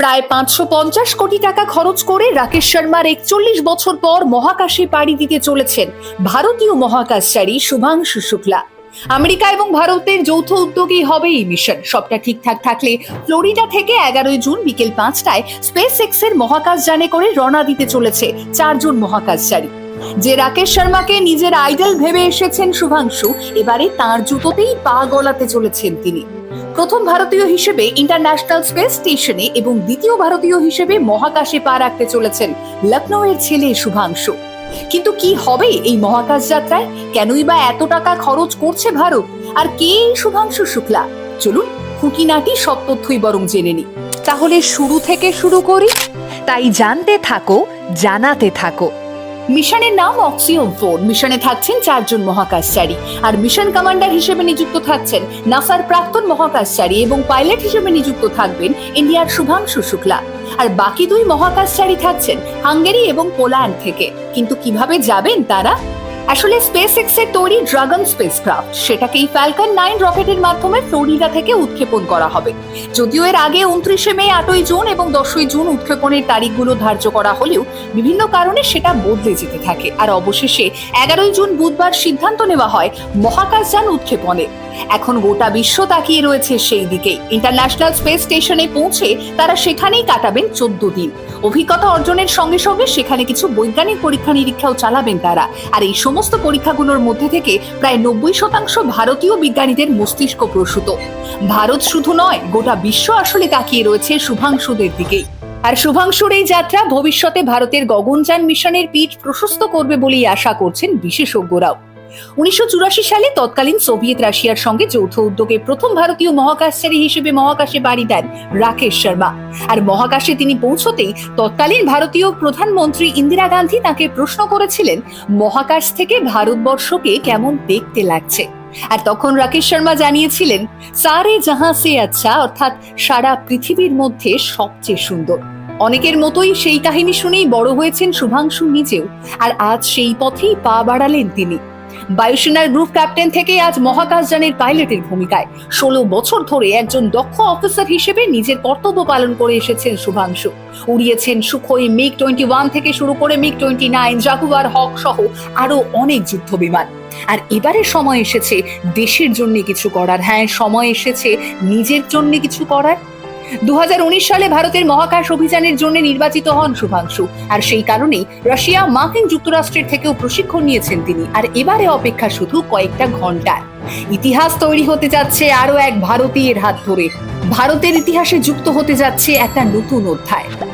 প্রায় পাঁচশো পঞ্চাশ কোটি টাকা খরচ করে রাকেশ শর্মার একচল্লিশ বছর পর মহাকাশে পাড়ি দিতে চলেছেন ভারতীয় মহাকাশচারী শুভাংশু শুক্লা। আমেরিকা এবং ভারতের যৌথ উদ্যোগেই হবে এই মিশন। সবটা ঠিকঠাক থাকলে ফ্লোরিডা থেকে এগারোই জুন বিকেল পাঁচটায় স্পেস এক্সের মহাকাশ যানে করে রওনা দিতে চলেছে চারজন মহাকাশচারী যে রাকেশ শর্মাকে নিজের আইডল ভেবে এসেছেন শুভাংশু, এবারে তার জুতোতেই পা গলাতে চলেছেন তিনি। প্রথম ভারতীয় হিসেবে ইন্টারন্যাশনাল স্পেস স্টেশনে এবং দ্বিতীয় ভারতীয় হিসেবে মহাকাশে পা রাখতে চলেছেন লখনৌ এর ছেলে শুভাংশু। কিন্তু কি হবে এই মহাকাশ যাত্রায়? কেনই বা এত টাকা খরচ করছে ভারত? আর কে শুভাংশু শুক্লা? চলুন খুঁটিনাটি সব তথ্যই বরং জেনে নি তাহলে শুরু থেকে শুরু করি। তাই জানতে থাকো, জানাতে থাকো। মিশনের নাম অক্সিওম ফোর মিশনে থাকছেন চারজন মহাকাশচারী। আর মিশন কমান্ডার হিসেবে নিযুক্ত থাকছেন নাসার প্রাক্তন মহাকাশচারী এবং পাইলট হিসেবে নিযুক্ত থাকবেন ইন্ডিয়ার শুভাংশু শুক্লা। আর বাকি দুই মহাকাশচারী থাকছেন হাঙ্গেরি এবং পোল্যান্ড থেকে। কিন্তু কীভাবে যাবেন তারা আসলে স্পেস এক্সের তৈরি ড্রাগন স্পেসক্রাফট সেটাকেই ফ্যালকন নাইন রকেটের মাধ্যমে ফ্লোরিডা থেকে উৎক্ষেপণ করা হবে। যদিও এর আগে উনত্রিশে মে আটই জুন এবং দশই জুন উৎক্ষেপণের তারিখগুলো ধার্য করা হলেও বিভিন্ন কারণে সেটা বদলে যেতে থাকে। আর অবশেষে এগারোই জুন বুধবার সিদ্ধান্ত নেওয়া হয় মহাকাশযান উৎক্ষেপণে। এখন গোটা বিশ্ব তাকিয়ে রয়েছে সেই দিকেই। ইন্টারন্যাশনাল স্পেস স্টেশনে পৌঁছে তারা সেখানেই কাটাবেন চোদ্দ দিন। অভিজ্ঞতা অর্জনের সঙ্গে সঙ্গে সেখানে কিছু বৈজ্ঞানিক পরীক্ষা নিরীক্ষাও চালাবেন তারা। আর এই সমস্ত পরীক্ষাগুলোর মধ্যে থেকে প্রায় নব্বই শতাংশ ভারতীয় বিজ্ঞানীদের মস্তিষ্ক প্রসূত। ভারত শুধু নয়, গোটা বিশ্ব আসলে তাকিয়ে রয়েছে শুভাংশুদের দিকেই। আর শুভাংশুর এই যাত্রা ভবিষ্যতে ভারতের গগনযান মিশনের পিঠ প্রশস্ত করবে বলেই আশা করছেন বিশেষজ্ঞরাও। উনিশশো চুরাশি সালে তৎকালীন সোভিয়েত রাশিয়ার সঙ্গে যৌথ উদ্যোগে প্রথম ভারতীয় মহাকাশচারী হিসেবে মহাকাশে বাড়ি দেন রাকেশ শর্মা। আর মহাকাশে তিনি পৌঁছতেই তৎকালীন ভারতীয় প্রধানমন্ত্রী ইন্দিরা গান্ধী তাকে প্রশ্ন করেছিলেন, মহাকাশ থেকে ভারতবর্ষকে কেমন দেখতে লাগছে? আর তখন রাকেশ শর্মা জানিয়েছিলেন, সারে জাহাঁ সে আচ্ছা অর্থাৎ সারা পৃথিবীর মধ্যে সবচেয়ে সুন্দর। অনেকের মতোই সেই কাহিনী শুনেই বড় হয়েছেন শুভাংশু নিজেও, আর আজ সেই পথেই পা বাড়ালেন তিনি। বায়ুসেনার গ্রুপ ক্যাপ্টেন থেকে আজ মহাকাশযানের পাইলটের ভূমিকায়। ষোলো বছর ধরে একজন দক্ষ অফিসার হিসেবে নিজের কর্তব্য পালন করে এসেছেন শুভাংশু। উড়িয়েছেন সুখই মিগ টোয়েন্টি ওয়ান থেকে শুরু করে MiG twenty nine Jaguar, Hawk সহ আরও অনেক যুদ্ধ বিমান আর এবারে সময় এসেছে দেশের জন্য কিছু করার। হ্যাঁ সময় এসেছে নিজের জন্য কিছু করার। দু সালে ভারতের মহাকাশ অভিযানের জন্য নির্বাচিত হন শুভাংশু। আর সেই কারণেই রাশিয়া মার্কিন যুক্তরাষ্ট্রের থেকেও প্রশিক্ষণ নিয়েছেন তিনি। আর এবারে অপেক্ষা শুধু কয়েকটা ঘণ্টার ইতিহাস তৈরি হতে যাচ্ছে আরও এক ভারতীয়ের হাত ধরে। ভারতের ইতিহাসে যুক্ত হতে যাচ্ছে একটা নতুন অধ্যায়।